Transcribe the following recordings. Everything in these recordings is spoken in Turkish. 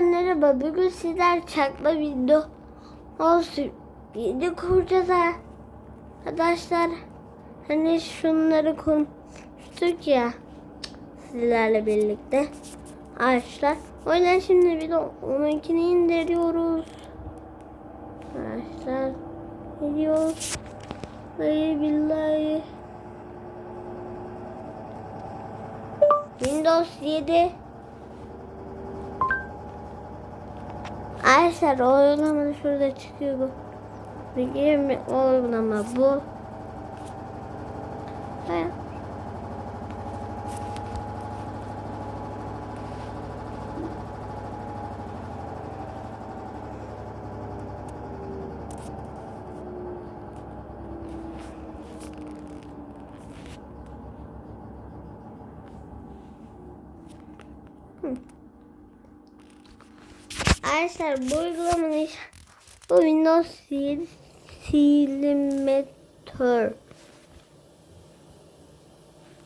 Merhaba, bugün sizler çakma video olsun. Video kuracağız. Arkadaşlar, hani şunları konuştuk ya sizlerle birlikte. Arkadaşlar, o yüzden şimdi bir de onunkini indiriyoruz. Arkadaşlar, gidiyoruz. Hayır billahi. Windows 7 Arkadaşlar o uygulama şurada çıkıyor bu. Bir mi o uygulama bu. Ha. Arkadaşlar bu uygulamanın bu Windows sil Silimetör.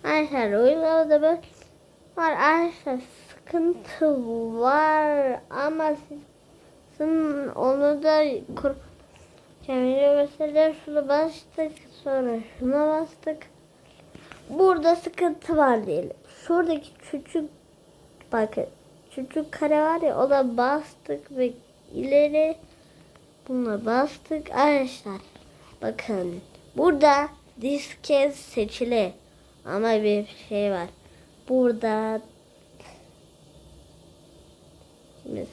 Arkadaşlar uygulamada böyle var arkadaşlar sıkıntı var ama sizin onu da kur Kendine mesela şuna bastık sonra şuna bastık. Burada sıkıntı var diyelim. Şuradaki küçük bakın küçük kare var ya ona bastık ve ileri buna bastık arkadaşlar. Bakın burada disket seçili ama bir şey var. Burada Şimdi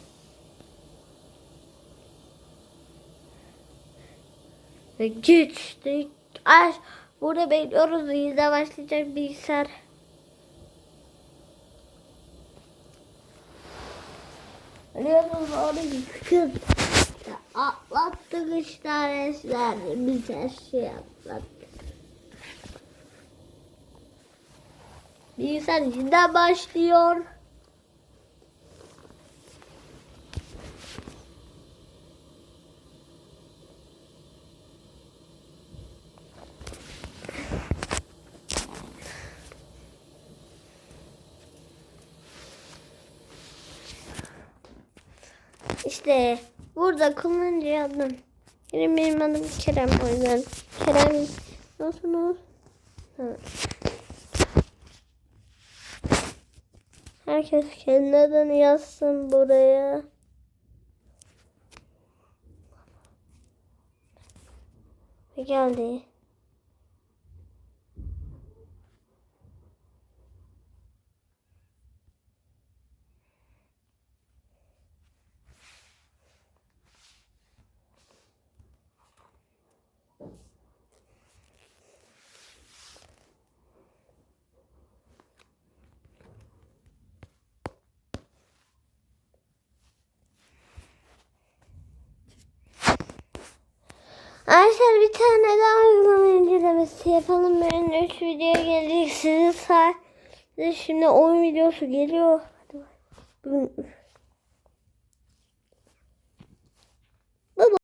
ve güçlük Ay, burada bekliyoruz. Yüzde başlayacak bilgisayar. Biliyorsunuz onu yıkın. Atlattık işte arkadaşlar. Biz her şeyi atlattık. Bilgisayar yeniden başlıyor. İşte burada kullanıcı adım. Benim, benim adım Kerem o yüzden. Kerem nasılsınız? Evet. Herkes kendi adını yazsın buraya. Geldi. Arkadaşlar bir tane daha uygulama incelemesi yapalım. Ben 3 video gelecek. Sizin sayede şimdi 10 videosu geliyor. Hadi bak.